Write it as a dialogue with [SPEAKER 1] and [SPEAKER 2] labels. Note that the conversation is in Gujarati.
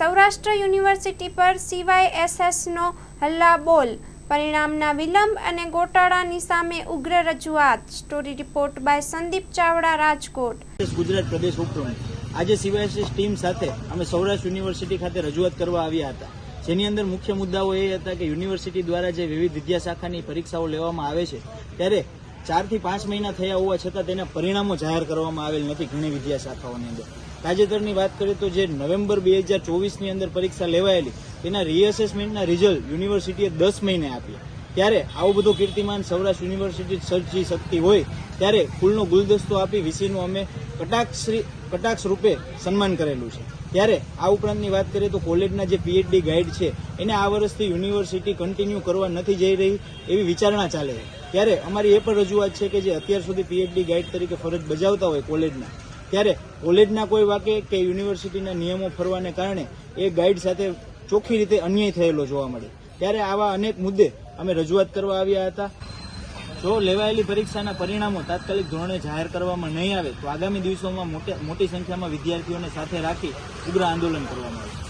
[SPEAKER 1] સૌરાષ્ટ્ર યુનિવર્સિટી પર સીવાયએસએસનો હલ્લા બોલ પરિણામના વિલંબ અને ગોટાળાની સામે ઉગ્ર રજૂઆત. Story report by Sandeep Chavda, Rajkot.
[SPEAKER 2] Gujarat, પ્રદેશ ઉપપ્રમુખ આજે સીવાયએસએસ ટીમ સાથે અમે સૌરાષ્ટ્ર યુનિવર્સિટી ખાતે રજૂઆત કરવા આવ્યા હતા. જેની અંદર મુખ્ય મુદ્દાઓ એ હતા કે યુનિવર્સિટી દ્વારા જે વિવિધ વિદ્યાશાખાની પરીક્ષાઓ લેવામાં આવે છે, ત્યારે ચારથી પાંચ મહિના થયા હોવા છતાં તેના પરિણામો જાહેર કરવામાં આવેલ નથી ઘણી વિદ્યાશાખાઓની અંદર. તાજેતરની વાત કરીએ તો જે નવેમ્બર બે હજાર ચોવીસની અંદર પરીક્ષા લેવાયેલી, તેના રીએસેસમેન્ટના રિઝલ્ટ યુનિવર્સિટીએ દસ મહિને આપ્યા. ત્યારે આવું બધું કીર્તિમાન સૌરાષ્ટ્ર યુનિવર્સિટી સર્જી શકતી હોય, ત્યારે ફૂલનો ગુલદસ્તો આપી વીસીનું અમે કટાક્ષ કટાક્ષ રૂપે સન્માન કરેલું છે. ત્યારે આ ઉપરાંતની વાત કરીએ તો કોલેજના જે પીએચડી ગાઈડ છે, એને આ વર્ષથી યુનિવર્સિટી કન્ટિન્યુ કરવા નથી જઈ રહી એવી વિચારણા ચાલે છે. ત્યારે અમારી એ પણ રજૂઆત છે કે જે અત્યાર સુધી પીએચડી ગાઈડ તરીકે ફરજ બજાવતા હોય કોલેજના, ત્યારે કોલેજના કોઈ વાકે કે યુનિવર્સિટીના નિયમો ફરવાને કારણે એ ગાઈડ સાથે ચોખ્ખી રીતે અન્યાય થયેલો જોવા મળે. ત્યારે આવા અનેક મુદ્દે અમે રજૂઆત કરવા આવ્યા હતા. જો લેવાયેલી પરીક્ષાના પરિણામો તાત્કાલિક ધોરણે જાહેર કરવામાં નહીં આવે, તો આગામી દિવસોમાં મોટે- સંખ્યામાં વિદ્યાર્થીઓને સાથે રાખી ઉગ્ર આંદોલન કરવામાં આવશે.